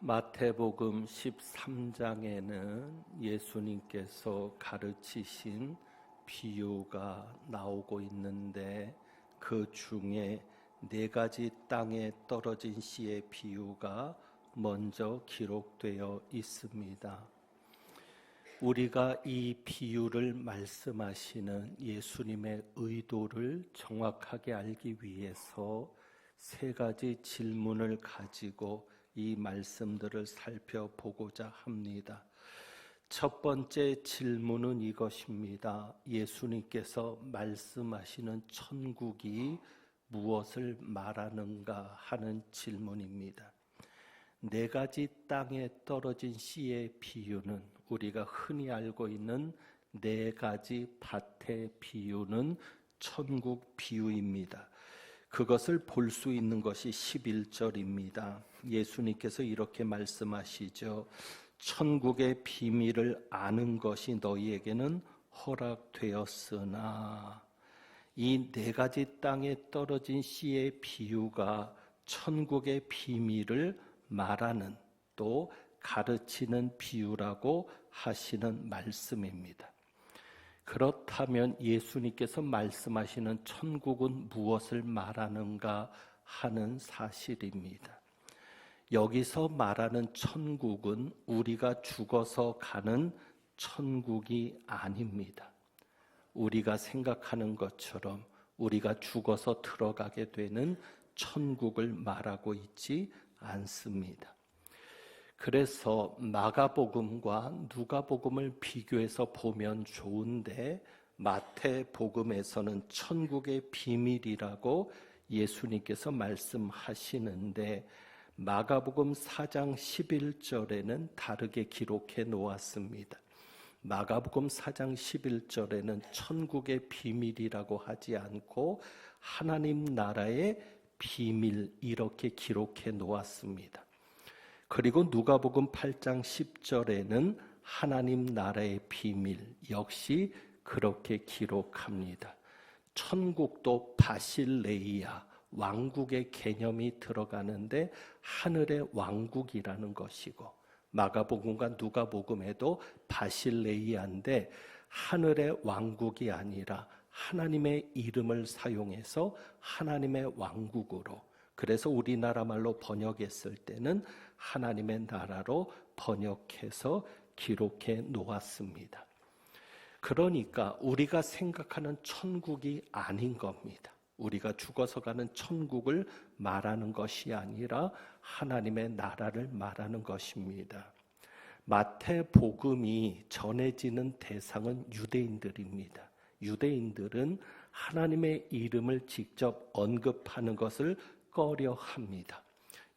마태복음 13장에는 예수님께서 가르치신 비유가 나오고 있는데 그 중에 네 가지 땅에 떨어진 씨의 비유가 먼저 기록되어 있습니다. 우리가 이 비유를 말씀하시는 예수님의 의도를 정확하게 알기 위해서 세 가지 질문을 가지고 이 말씀들을 살펴보고자 합니다. 첫 번째 질문은 이것입니다. 예수님께서 말씀하시는 천국이 무엇을 말하는가 하는 질문입니다. 네 가지 땅에 떨어진 씨의 비유는 우리가 흔히 알고 있는 네 가지 밭의 비유는 천국 비유입니다. 그것을 볼 수 있는 것이 11절입니다. 예수님께서 이렇게 말씀하시죠. 천국의 비밀을 아는 것이 너희에게는 허락되었으나 이 네 가지 땅에 떨어진 씨의 비유가 천국의 비밀을 말하는 또 가르치는 비유라고 하시는 말씀입니다. 그렇다면 예수님께서 말씀하시는 천국은 무엇을 말하는가 하는 사실입니다. 여기서 말하는 천국은 우리가 죽어서 가는 천국이 아닙니다. 우리가 생각하는 것처럼 우리가 죽어서 들어가게 되는 천국을 말하고 있지 않습니다. 그래서 마가복음과 누가복음을 비교해서 보면 좋은데 마태복음에서는 천국의 비밀이라고 예수님께서 말씀하시는데 마가복음 4장 11절에는 다르게 기록해 놓았습니다. 마가복음 4장 11절에는 천국의 비밀이라고 하지 않고 하나님 나라의 비밀 이렇게 기록해 놓았습니다. 그리고 누가복음 8장 10절에는 하나님 나라의 비밀 역시 그렇게 기록합니다. 천국도 바실레이아 왕국의 개념이 들어가는데 하늘의 왕국이라는 것이고 마가복음과 누가복음에도 바실레이아인데 하늘의 왕국이 아니라 하나님의 이름을 사용해서 하나님의 왕국으로 그래서 우리나라 말로 번역했을 때는 하나님의 나라로 번역해서 기록해 놓았습니다. 그러니까 우리가 생각하는 천국이 아닌 겁니다. 우리가 죽어서 가는 천국을 말하는 것이 아니라 하나님의 나라를 말하는 것입니다. 마태복음이 전해지는 대상은 유대인들입니다. 유대인들은 하나님의 이름을 직접 언급하는 것을 꺼려 합니다.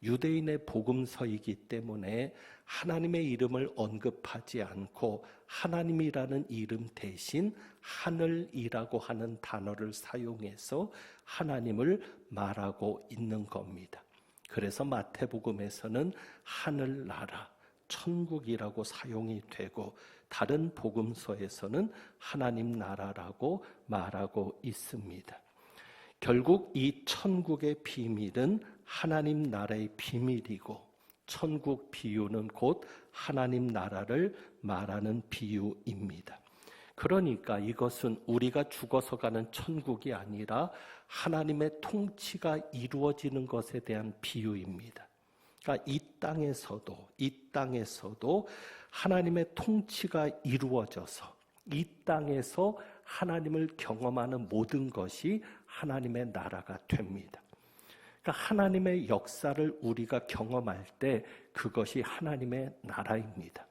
유대인의 복음서이기 때문에 하나님의 이름을 언급하지 않고 하나님이라는 이름 대신 하늘이라고 하는 단어를 사용해서 하나님을 말하고 있는 겁니다. 그래서 마태복음에서는 하늘나라, 천국이라고 사용이 되고 다른 복음서에서는 하나님 나라라고 말하고 있습니다. 결국 이 천국의 비밀은 하나님 나라의 비밀이고 천국 비유는 곧 하나님 나라를 말하는 비유입니다. 그러니까 이것은 우리가 죽어서 가는 천국이 아니라 하나님의 통치가 이루어지는 것에 대한 비유입니다. 그러니까 이 땅에서도 이 땅에서도 하나님의 통치가 이루어져서 이 땅에서 하나님을 경험하는 모든 것이 하나님의 나라가 됩니다. 그러니까 하나님의 역사를 우리가 경험할 때 그것이 하나님의 나라입니다.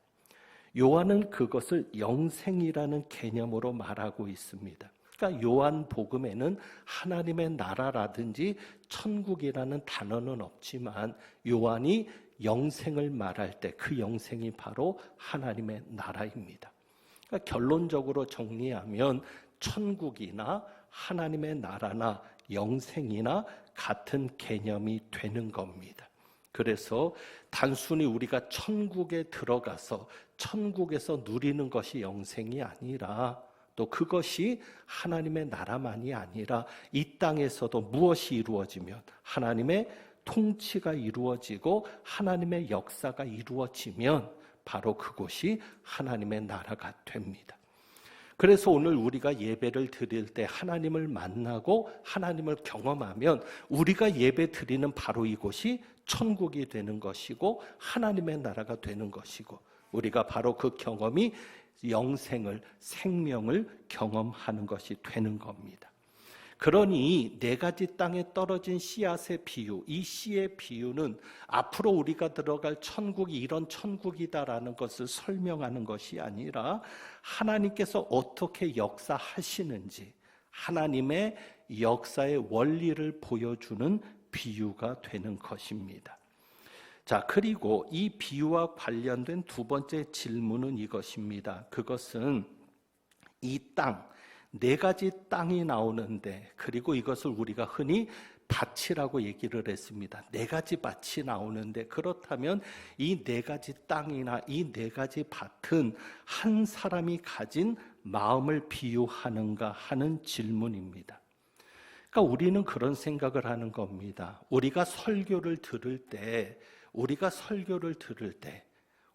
요한은 그것을 영생이라는 개념으로 말하고 있습니다. 그러니까 요한 복음에는 하나님의 나라라든지 천국이라는 단어는 없지만 요한이 영생을 말할 때 그 영생이 바로 하나님의 나라입니다. 그러니까 결론적으로 정리하면 천국이나 하나님의 나라나 영생이나 같은 개념이 되는 겁니다. 그래서 단순히 우리가 천국에 들어가서 천국에서 누리는 것이 영생이 아니라 또 그것이 하나님의 나라만이 아니라 이 땅에서도 무엇이 이루어지면 하나님의 통치가 이루어지고 하나님의 역사가 이루어지면 바로 그곳이 하나님의 나라가 됩니다. 그래서 오늘 우리가 예배를 드릴 때 하나님을 만나고 하나님을 경험하면 우리가 예배 드리는 바로 이곳이 천국이 되는 것이고 하나님의 나라가 되는 것이고 우리가 바로 그 경험이 영생을 생명을 경험하는 것이 되는 겁니다. 그러니 네 가지 땅에 떨어진 씨앗의 비유, 이 씨의 비유는 앞으로 우리가 들어갈 천국이 이런 천국이다라는 것을 설명하는 것이 아니라 하나님께서 어떻게 역사하시는지 하나님의 역사의 원리를 보여주는 비유가 되는 것입니다. 자, 그리고 이 비유와 관련된 두 번째 질문은 이것입니다. 그것은 이 땅, 네 가지 땅이 나오는데, 그리고 이것을 우리가 흔히 밭이라고 얘기를 했습니다. 네 가지 밭이 나오는데, 그렇다면 이 네 가지 땅이나 이 네 가지 밭은 한 사람이 가진 마음을 비유하는가 하는 질문입니다. 그러니까 우리는 그런 생각을 하는 겁니다. 우리가 설교를 들을 때, 우리가 설교를 들을 때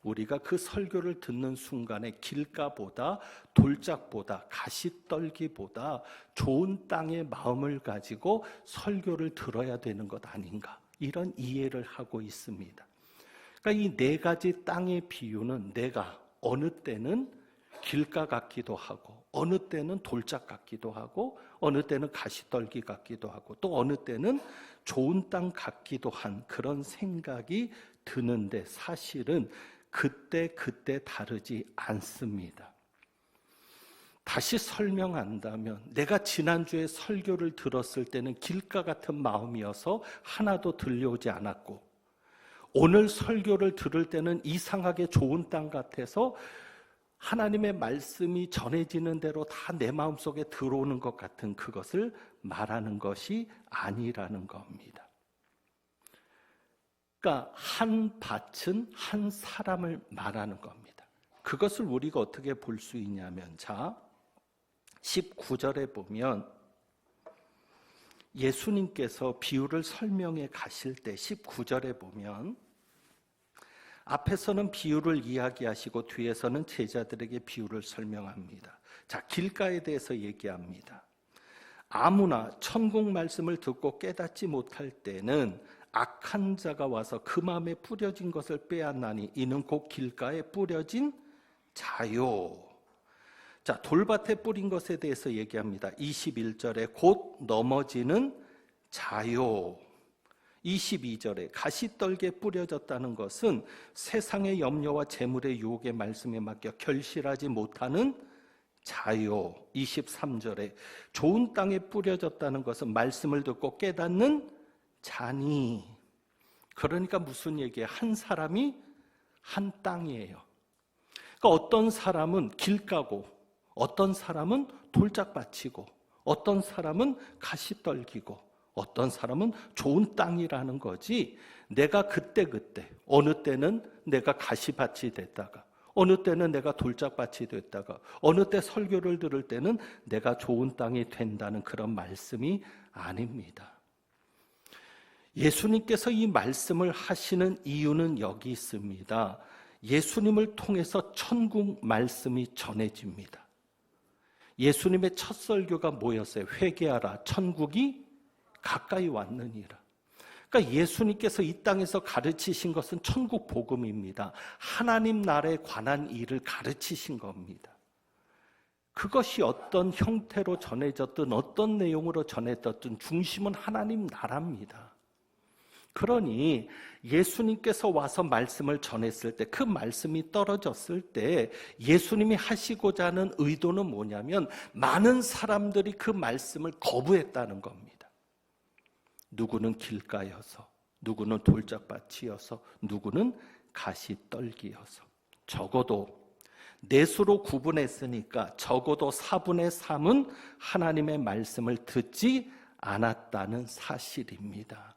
우리가 그 설교를 듣는 순간에 길가보다 돌짝보다 가시떨기보다 좋은 땅의 마음을 가지고 설교를 들어야 되는 것 아닌가 이런 이해를 하고 있습니다. 그러니까 이 네 가지 땅의 비유는 내가 어느 때는 길가 같기도 하고 어느 때는 돌짝 같기도 하고 어느 때는 가시떨기 같기도 하고 또 어느 때는 좋은 땅 같기도 한 그런 생각이 드는데 사실은 그때 그때 다르지 않습니다. 다시 설명한다면 내가 지난주에 설교를 들었을 때는 길가 같은 마음이어서 하나도 들려오지 않았고 오늘 설교를 들을 때는 이상하게 좋은 땅 같아서 하나님의 말씀이 전해지는 대로 다 내 마음속에 들어오는 것 같은 그것을 말하는 것이 아니라는 겁니다. 그러니까 한 밭은 한 사람을 말하는 겁니다. 그것을 우리가 어떻게 볼 수 있냐면 자 19절에 보면 예수님께서 비유를 설명해 가실 때 19절에 보면 앞에서는 비유를 이야기하시고 뒤에서는 제자들에게 비유를 설명합니다. 자, 길가에 대해서 얘기합니다. 아무나 천국 말씀을 듣고 깨닫지 못할 때는 악한 자가 와서 그 마음에 뿌려진 것을 빼앗나니 이는 곧 길가에 뿌려진 자요. 자, 돌밭에 뿌린 것에 대해서 얘기합니다. 21절에 곧 넘어지는 자요. 22절에 가시떨게 뿌려졌다는 것은 세상의 염려와 재물의 유혹의 말씀에 맡겨 결실하지 못하는 자요. 23절에 좋은 땅에 뿌려졌다는 것은 말씀을 듣고 깨닫는 자니. 그러니까 무슨 얘기예요? 한 사람이 한 땅이에요. 그러니까 어떤 사람은 길 가고, 어떤 사람은 돌짝밭이고, 어떤 사람은 가시 떨기고, 어떤 사람은 좋은 땅이라는 거지. 내가 그때 그때, 어느 때는 내가 가시밭이 됐다가, 어느 때는 내가 돌짝밭이 됐다가, 어느 때 설교를 들을 때는 내가 좋은 땅이 된다는 그런 말씀이 아닙니다. 예수님께서 이 말씀을 하시는 이유는 여기 있습니다. 예수님을 통해서 천국 말씀이 전해집니다. 예수님의 첫 설교가 뭐였어요? 회개하라. 천국이 가까이 왔느니라. 그러니까 예수님께서 이 땅에서 가르치신 것은 천국 복음입니다. 하나님 나라에 관한 일을 가르치신 겁니다. 그것이 어떤 형태로 전해졌든 어떤 내용으로 전해졌든 중심은 하나님 나라입니다. 그러니 예수님께서 와서 말씀을 전했을 때 그 말씀이 떨어졌을 때 예수님이 하시고자 하는 의도는 뭐냐면 많은 사람들이 그 말씀을 거부했다는 겁니다. 누구는 길가여서, 누구는 돌짝밭이어서, 누구는 가시떨기여서. 적어도 내수로 구분했으니까 적어도 4분의 3은 하나님의 말씀을 듣지 않았다는 사실입니다.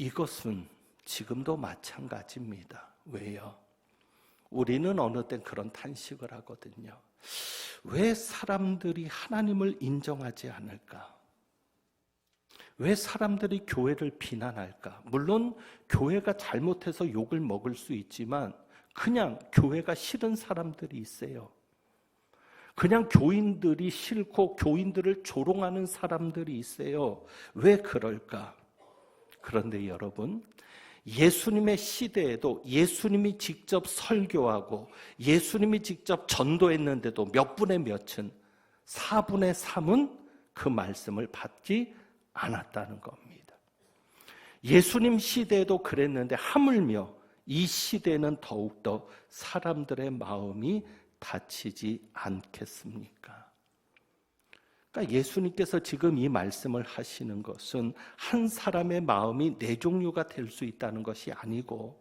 이것은 지금도 마찬가지입니다. 왜요? 우리는 어느 땐 그런 탄식을 하거든요. 왜 사람들이 하나님을 인정하지 않을까? 왜 사람들이 교회를 비난할까? 물론 교회가 잘못해서 욕을 먹을 수 있지만 그냥 교회가 싫은 사람들이 있어요. 그냥 교인들이 싫고 교인들을 조롱하는 사람들이 있어요. 왜 그럴까? 그런데 여러분, 예수님의 시대에도 예수님이 직접 설교하고 예수님이 직접 전도했는데도 몇 분의 몇은 4분의 3은 그 말씀을 받지 않았다는 겁니다. 예수님 시대에도 그랬는데 하물며 이 시대는 더욱더 사람들의 마음이 다치지 않겠습니까? 그러니까 예수님께서 지금 이 말씀을 하시는 것은 한 사람의 마음이 네 종류가 될 수 있다는 것이 아니고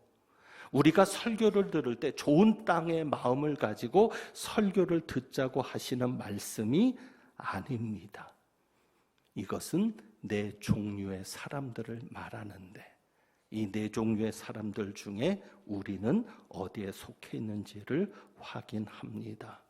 우리가 설교를 들을 때 좋은 땅의 마음을 가지고 설교를 듣자고 하시는 말씀이 아닙니다. 이것은 네 종류의 사람들을 말하는데 이 네 종류의 사람들 중에 우리는 어디에 속해 있는지를 확인합니다.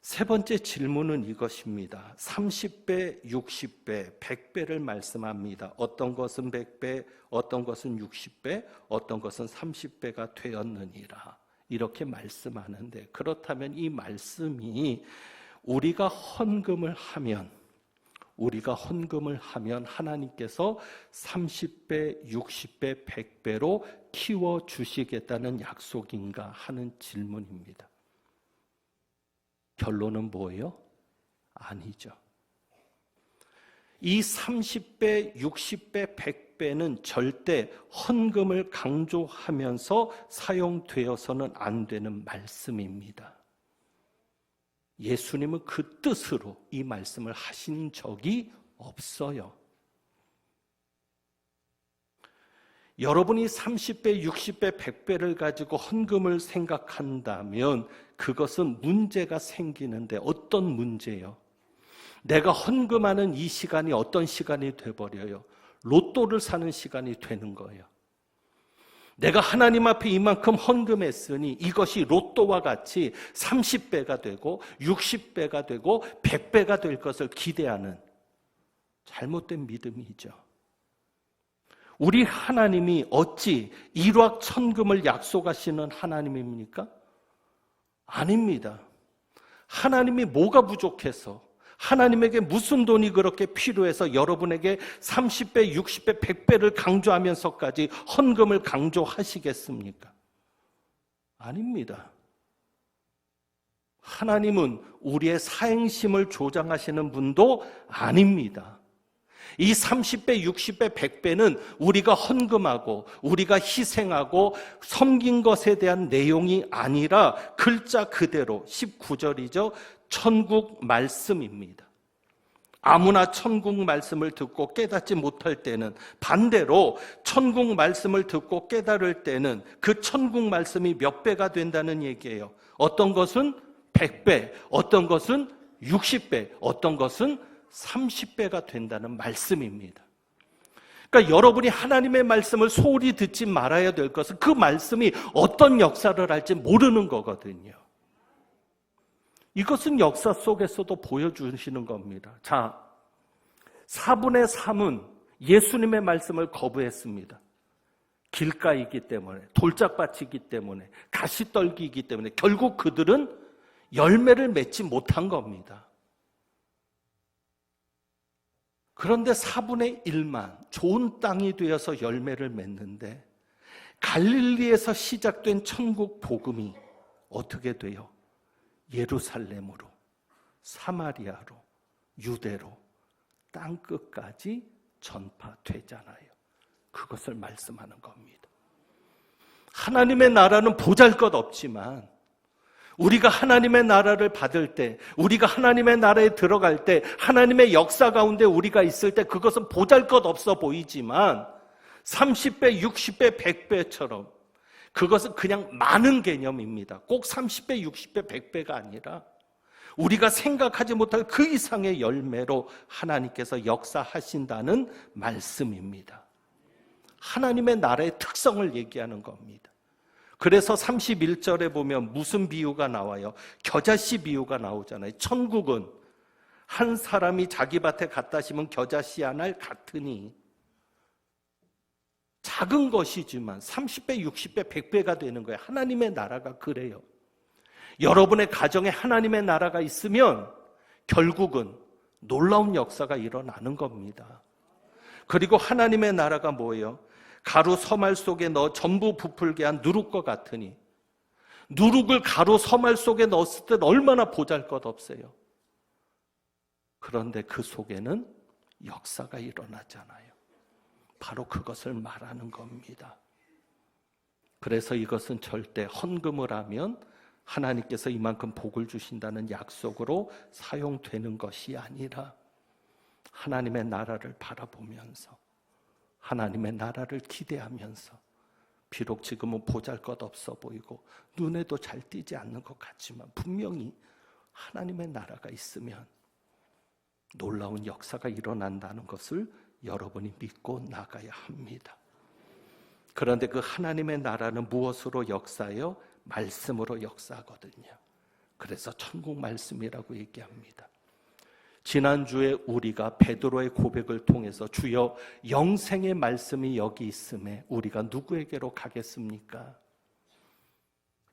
세 번째 질문은 이것입니다. 30배, 60배, 100배를 말씀합니다. 어떤 것은 100배, 어떤 것은 60배, 어떤 것은 30배가 되었느니라. 이렇게 말씀하는데 그렇다면 이 말씀이 우리가 헌금을 하면 우리가 헌금을 하면 하나님께서 30배, 60배, 100배로 키워 주시겠다는 약속인가 하는 질문입니다. 결론은 뭐예요? 아니죠. 이 30배, 60배, 100배는 절대 헌금을 강조하면서 사용되어서는 안 되는 말씀입니다. 예수님은 그 뜻으로 이 말씀을 하신 적이 없어요. 여러분이 30배, 60배, 100배를 가지고 헌금을 생각한다면 그것은 문제가 생기는데 어떤 문제요? 내가 헌금하는 이 시간이 어떤 시간이 돼버려요? 로또를 사는 시간이 되는 거예요. 내가 하나님 앞에 이만큼 헌금했으니 이것이 로또와 같이 30배가 되고 60배가 되고 100배가 될 것을 기대하는 잘못된 믿음이죠. 우리 하나님이 어찌 일확천금을 약속하시는 하나님입니까? 아닙니다. 하나님이 뭐가 부족해서 하나님에게 무슨 돈이 그렇게 필요해서 여러분에게 30배, 60배, 100배를 강조하면서까지 헌금을 강조하시겠습니까? 아닙니다. 하나님은 우리의 사행심을 조장하시는 분도 아닙니다. 이 30배, 60배, 100배는 우리가 헌금하고 우리가 희생하고 섬긴 것에 대한 내용이 아니라 글자 그대로 19절이죠. 천국 말씀입니다. 아무나 천국 말씀을 듣고 깨닫지 못할 때는 반대로 천국 말씀을 듣고 깨달을 때는 그 천국 말씀이 몇 배가 된다는 얘기예요. 어떤 것은 100배, 어떤 것은 60배, 어떤 것은 30배가 된다는 말씀입니다. 그러니까 여러분이 하나님의 말씀을 소홀히 듣지 말아야 될 것은 그 말씀이 어떤 역사를 할지 모르는 거거든요. 이것은 역사 속에서도 보여주시는 겁니다. 자, 4분의 3은 예수님의 말씀을 거부했습니다. 길가이기 때문에, 돌짝밭이기 때문에, 가시떨기이기 때문에, 결국 그들은 열매를 맺지 못한 겁니다. 그런데 4분의 1만 좋은 땅이 되어서 열매를 맺는데 갈릴리에서 시작된 천국 복음이 어떻게 돼요? 예루살렘으로, 사마리아로, 유대로 땅 끝까지 전파되잖아요. 그것을 말씀하는 겁니다. 하나님의 나라는 보잘 것 없지만 우리가 하나님의 나라를 받을 때, 우리가 하나님의 나라에 들어갈 때, 하나님의 역사 가운데 우리가 있을 때 그것은 보잘 것 없어 보이지만 30배, 60배, 100배처럼 그것은 그냥 많은 개념입니다. 꼭 30배, 60배, 100배가 아니라 우리가 생각하지 못할 그 이상의 열매로 하나님께서 역사하신다는 말씀입니다. 하나님의 나라의 특성을 얘기하는 겁니다. 그래서 31절에 보면 무슨 비유가 나와요? 겨자씨 비유가 나오잖아요. 천국은 한 사람이 자기 밭에 갖다 심은 겨자 씨 하나 같으니 작은 것이지만 30배, 60배, 100배가 되는 거예요. 하나님의 나라가 그래요. 여러분의 가정에 하나님의 나라가 있으면 결국은 놀라운 역사가 일어나는 겁니다. 그리고 하나님의 나라가 뭐예요? 가루 서말 속에 넣어 전부 부풀게 한 누룩과 같으니 누룩을 가루 서말 속에 넣었을 때 얼마나 보잘것 없어요. 그런데 그 속에는 역사가 일어나잖아요. 바로 그것을 말하는 겁니다. 그래서 이것은 절대 헌금을 하면 하나님께서 이만큼 복을 주신다는 약속으로 사용되는 것이 아니라 하나님의 나라를 바라보면서 하나님의 나라를 기대하면서 비록 지금은 보잘 것 없어 보이고 눈에도 잘 띄지 않는 것 같지만 분명히 하나님의 나라가 있으면 놀라운 역사가 일어난다는 것을 여러분이 믿고 나가야 합니다. 그런데 그 하나님의 나라는 무엇으로 역사요? 말씀으로 역사하거든요. 그래서 천국 말씀이라고 얘기합니다. 지난주에 우리가 베드로의 고백을 통해서 주여 영생의 말씀이 여기 있음에 우리가 누구에게로 가겠습니까?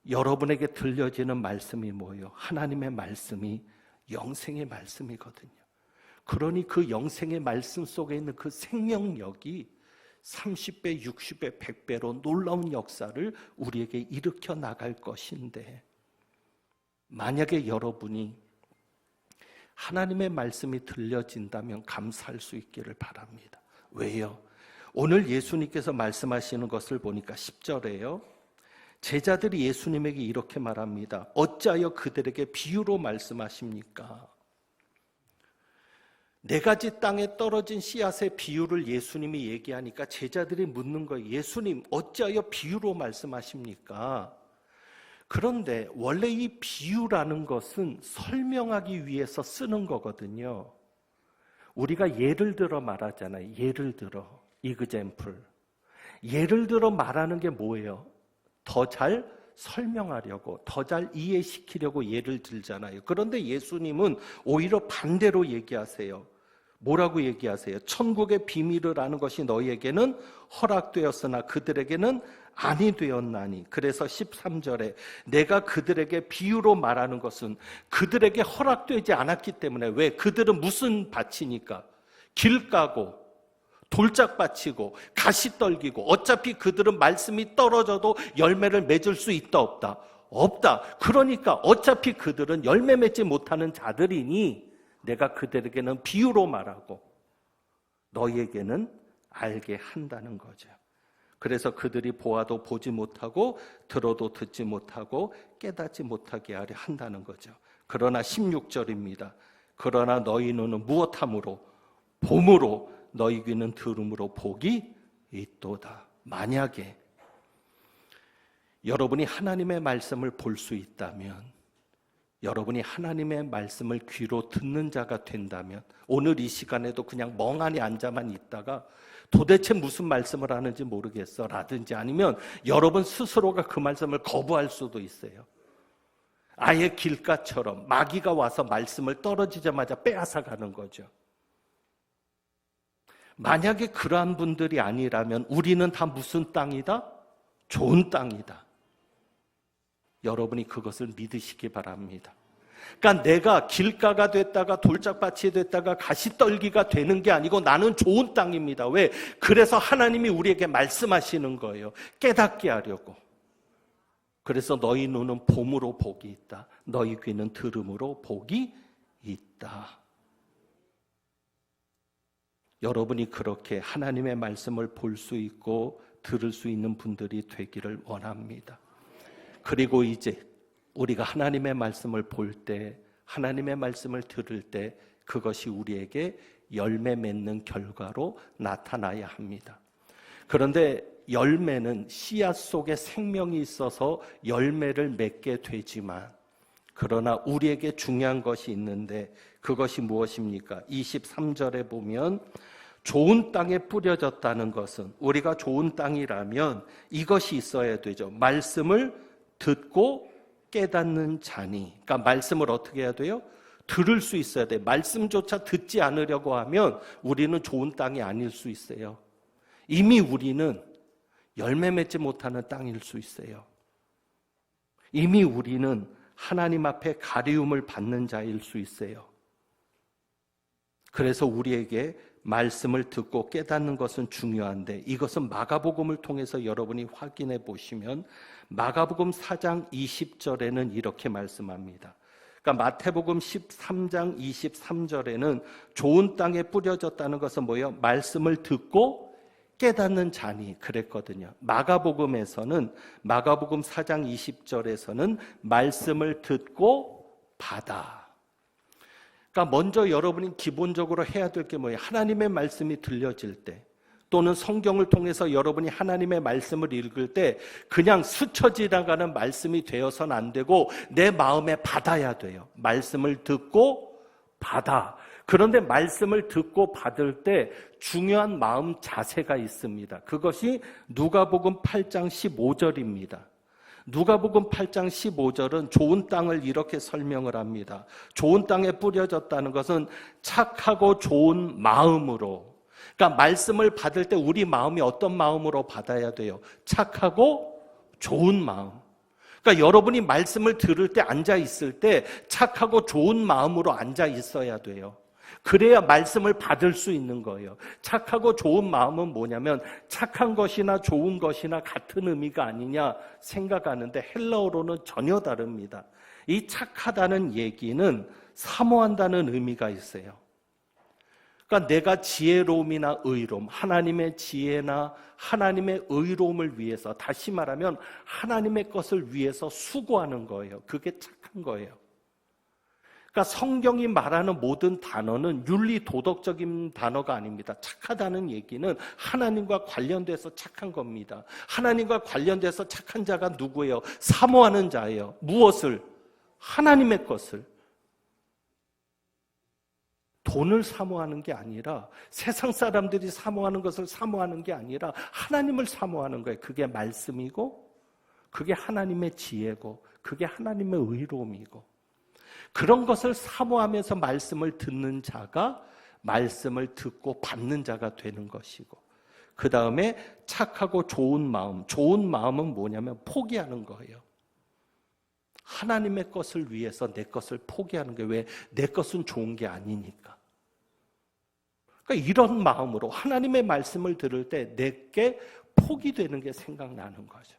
여러분에게 들려지는 말씀이 뭐예요? 하나님의 말씀이 영생의 말씀이거든요. 그러니 그 영생의 말씀 속에 있는 그 생명력이 30배, 60배, 100배로 놀라운 역사를 우리에게 일으켜 나갈 것인데, 만약에 여러분이 하나님의 말씀이 들려진다면 감사할 수 있기를 바랍니다. 왜요? 오늘 예수님께서 말씀하시는 것을 보니까 10절에요. 제자들이 예수님에게 이렇게 말합니다. 어찌하여 그들에게 비유로 말씀하십니까? 네 가지 땅에 떨어진 씨앗의 비유를 예수님이 얘기하니까 제자들이 묻는 거예요. 예수님, 어찌하여 비유로 말씀하십니까? 그런데 원래 이 비유라는 것은 설명하기 위해서 쓰는 거거든요. 우리가 예를 들어 말하잖아요. 예를 들어. 이그젠플. 예를 들어 말하는 게 뭐예요? 더 잘 설명하려고, 더 잘 이해시키려고 예를 들잖아요. 그런데 예수님은 오히려 반대로 얘기하세요. 뭐라고 얘기하세요? 천국의 비밀을 아는 것이 너희에게는 허락되었으나 그들에게는 아니 되었나니. 그래서 13절에 내가 그들에게 비유로 말하는 것은 그들에게 허락되지 않았기 때문에 왜? 그들은 무슨 밭이니까? 길 까고 돌짝 바치고 가시 떨기고 어차피 그들은 말씀이 떨어져도 열매를 맺을 수 있다 없다? 없다. 그러니까 어차피 그들은 열매 맺지 못하는 자들이니 내가 그들에게는 비유로 말하고 너희에게는 알게 한다는 거죠. 그래서 그들이 보아도 보지 못하고 들어도 듣지 못하고 깨닫지 못하게 하려 한다는 거죠. 그러나 16절입니다. 그러나 너희 눈은 무엇함으로 봄으로 너희 귀는 들음으로 복이 있도다. 만약에 여러분이 하나님의 말씀을 볼 수 있다면 여러분이 하나님의 말씀을 귀로 듣는 자가 된다면 오늘 이 시간에도 그냥 멍하니 앉아만 있다가 도대체 무슨 말씀을 하는지 모르겠어 라든지 아니면 여러분 스스로가 그 말씀을 거부할 수도 있어요. 아예 길가처럼 마귀가 와서 말씀을 떨어지자마자 빼앗아 가는 거죠. 만약에 그러한 분들이 아니라면 우리는 다 무슨 땅이다? 좋은 땅이다. 여러분이 그것을 믿으시기 바랍니다. 그러니까 내가 길가가 됐다가 돌짝밭이 됐다가 가시떨기가 되는 게 아니고 나는 좋은 땅입니다. 왜? 그래서 하나님이 우리에게 말씀하시는 거예요. 깨닫게 하려고. 그래서 너희 눈은 봄으로 복이 있다. 너희 귀는 들음으로 복이 있다. 여러분이 그렇게 하나님의 말씀을 볼 수 있고 들을 수 있는 분들이 되기를 원합니다. 그리고 이제 우리가 하나님의 말씀을 볼 때, 하나님의 말씀을 들을 때 그것이 우리에게 열매 맺는 결과로 나타나야 합니다. 그런데 열매는 씨앗 속에 생명이 있어서 열매를 맺게 되지만 그러나 우리에게 중요한 것이 있는데 그것이 무엇입니까? 23절에 보면 좋은 땅에 뿌려졌다는 것은 우리가 좋은 땅이라면 이것이 있어야 되죠. 말씀을 듣고 깨닫는 자니. 그러니까 말씀을 어떻게 해야 돼요? 들을 수 있어야 돼. 말씀조차 듣지 않으려고 하면 우리는 좋은 땅이 아닐 수 있어요. 이미 우리는 열매 맺지 못하는 땅일 수 있어요. 이미 우리는 하나님 앞에 가리움을 받는 자일 수 있어요. 그래서 우리에게 말씀을 듣고 깨닫는 것은 중요한데 이것은 마가복음을 통해서 여러분이 확인해 보시면 마가복음 4장 20절에는 이렇게 말씀합니다. 그러니까 마태복음 13장 23절에는 좋은 땅에 뿌려졌다는 것은 뭐예요? 말씀을 듣고 깨닫는 자니 그랬거든요. 마가복음에서는 마가복음 4장 20절에서는 말씀을 듣고 받아. 그러니까 먼저 여러분이 기본적으로 해야 될 게 뭐예요? 하나님의 말씀이 들려질 때 또는 성경을 통해서 여러분이 하나님의 말씀을 읽을 때 그냥 스쳐 지나가는 말씀이 되어서는 안 되고 내 마음에 받아야 돼요. 말씀을 듣고 받아. 그런데 말씀을 듣고 받을 때 중요한 마음 자세가 있습니다. 그것이 누가복음 8장 15절입니다. 누가복음 8장 15절은 좋은 땅을 이렇게 설명을 합니다. 좋은 땅에 뿌려졌다는 것은 착하고 좋은 마음으로 그러니까 말씀을 받을 때 우리 마음이 어떤 마음으로 받아야 돼요? 착하고 좋은 마음. 그러니까 여러분이 말씀을 들을 때 앉아 있을 때 착하고 좋은 마음으로 앉아 있어야 돼요. 그래야 말씀을 받을 수 있는 거예요. 착하고 좋은 마음은 뭐냐면 착한 것이나 좋은 것이나 같은 의미가 아니냐 생각하는데 헬라어로는 전혀 다릅니다. 이 착하다는 얘기는 사모한다는 의미가 있어요. 그러니까 내가 지혜로움이나 의로움, 하나님의 지혜나 하나님의 의로움을 위해서 다시 말하면 하나님의 것을 위해서 수고하는 거예요. 그게 착한 거예요. 그러니까 성경이 말하는 모든 단어는 윤리 도덕적인 단어가 아닙니다. 착하다는 얘기는 하나님과 관련돼서 착한 겁니다. 하나님과 관련돼서 착한 자가 누구예요? 사모하는 자예요. 무엇을? 하나님의 것을. 돈을 사모하는 게 아니라 세상 사람들이 사모하는 것을 사모하는 게 아니라 하나님을 사모하는 거예요. 그게 말씀이고 그게 하나님의 지혜고 그게 하나님의 의로움이고 그런 것을 사모하면서 말씀을 듣는 자가 말씀을 듣고 받는 자가 되는 것이고 그 다음에 착하고 좋은 마음 좋은 마음은 뭐냐면 포기하는 거예요. 하나님의 것을 위해서 내 것을 포기하는 게 왜 내 것은 좋은 게 아니니까. 그러니까 이런 마음으로 하나님의 말씀을 들을 때 내게 포기되는 게 생각나는 거죠.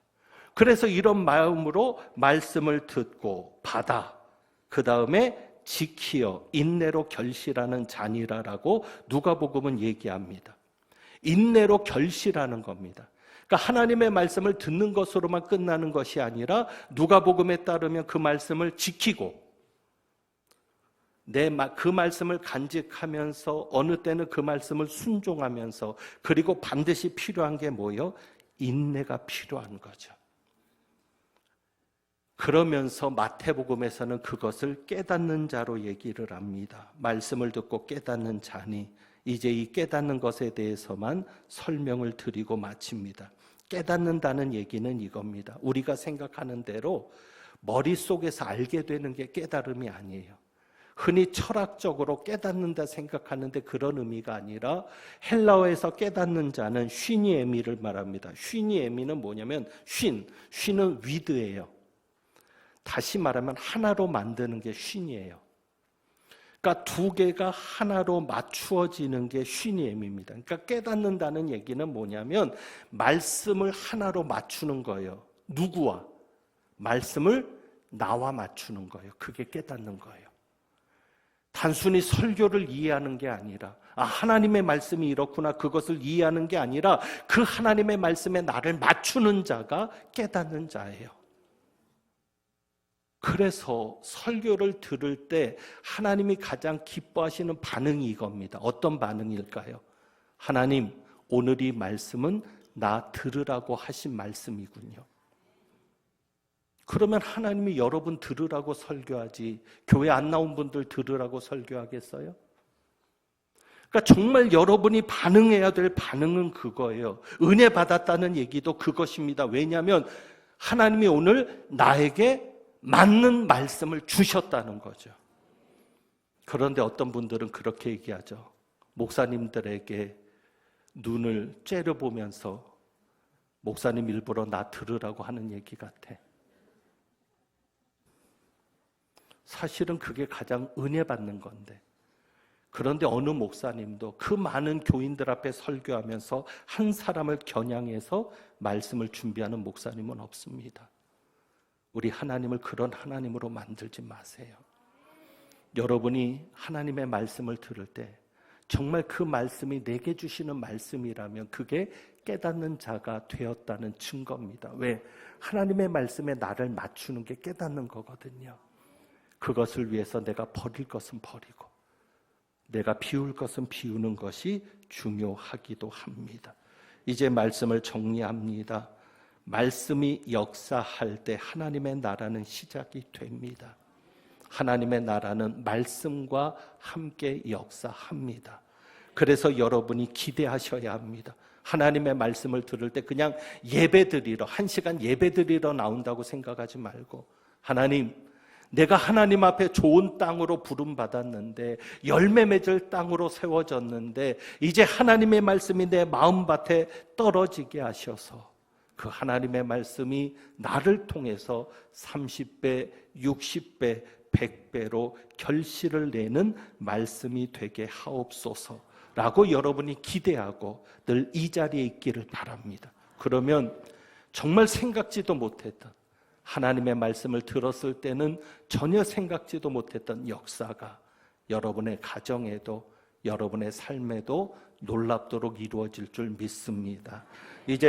그래서 이런 마음으로 말씀을 듣고 받아 그 다음에 지키어 인내로 결실하는 자니라라고 누가복음은 얘기합니다. 인내로 결실하는 겁니다. 그러니까 하나님의 말씀을 듣는 것으로만 끝나는 것이 아니라 누가복음에 따르면 그 말씀을 지키고 내그 말씀을 간직하면서 어느 때는 그 말씀을 순종하면서 그리고 반드시 필요한 게 뭐요? 인내가 필요한 거죠. 그러면서 마태복음에서는 그것을 깨닫는 자로 얘기를 합니다. 말씀을 듣고 깨닫는 자니 이제 이 깨닫는 것에 대해서만 설명을 드리고 마칩니다. 깨닫는다는 얘기는 이겁니다. 우리가 생각하는 대로 머릿속에서 알게 되는 게 깨달음이 아니에요. 흔히 철학적으로 깨닫는다 생각하는데 그런 의미가 아니라 헬라어에서 깨닫는 자는 쉰이 에미를 말합니다. 쉰이 에미는 뭐냐면 쉰, 쉰은 위드예요. 다시 말하면 하나로 만드는 게 쉰이에요. 그러니까 두 개가 하나로 맞추어지는 게 쉰이엠입니다. 그러니까 깨닫는다는 얘기는 뭐냐면 말씀을 하나로 맞추는 거예요. 누구와? 말씀을 나와 맞추는 거예요. 그게 깨닫는 거예요. 단순히 설교를 이해하는 게 아니라 아 하나님의 말씀이 이렇구나 그것을 이해하는 게 아니라 그 하나님의 말씀에 나를 맞추는 자가 깨닫는 자예요. 그래서 설교를 들을 때 하나님이 가장 기뻐하시는 반응이 이겁니다. 어떤 반응일까요? 하나님, 오늘 이 말씀은 나 들으라고 하신 말씀이군요. 그러면 하나님이 여러분 들으라고 설교하지, 교회 안 나온 분들 들으라고 설교하겠어요? 그러니까 정말 여러분이 반응해야 될 반응은 그거예요. 은혜 받았다는 얘기도 그것입니다. 왜냐하면 하나님이 오늘 나에게 맞는 말씀을 주셨다는 거죠. 그런데 어떤 분들은 그렇게 얘기하죠. 목사님들에게 눈을 째려보면서 목사님 일부러 나 들으라고 하는 얘기 같아. 사실은 그게 가장 은혜 받는 건데. 그런데 어느 목사님도 그 많은 교인들 앞에 설교하면서 한 사람을 겨냥해서 말씀을 준비하는 목사님은 없습니다. 우리 하나님을 그런 하나님으로 만들지 마세요. 여러분이 하나님의 말씀을 들을 때 정말 그 말씀이 내게 주시는 말씀이라면 그게 깨닫는 자가 되었다는 증거입니다. 왜? 하나님의 말씀에 나를 맞추는 게 깨닫는 거거든요. 그것을 위해서 내가 버릴 것은 버리고 내가 비울 것은 비우는 것이 중요하기도 합니다. 이제 말씀을 정리합니다. 말씀이 역사할 때 하나님의 나라는 시작이 됩니다. 하나님의 나라는 말씀과 함께 역사합니다. 그래서 여러분이 기대하셔야 합니다. 하나님의 말씀을 들을 때 그냥 예배 드리러, 한 시간 예배 드리러 나온다고 생각하지 말고, 하나님, 내가 하나님 앞에 좋은 땅으로 부름받았는데, 열매 맺을 땅으로 세워졌는데, 이제 하나님의 말씀이 내 마음밭에 떨어지게 하셔서, 그 하나님의 말씀이 나를 통해서 30배, 60배, 100배로 결실을 내는 말씀이 되게 하옵소서. 라고 여러분이 기대하고 늘 이 자리에 있기를 바랍니다. 그러면 정말 생각지도 못했던 하나님의 말씀을 들었을 때는 전혀 생각지도 못했던 역사가 여러분의 가정에도 여러분의 삶에도 놀랍도록 이루어질 줄 믿습니다. 이제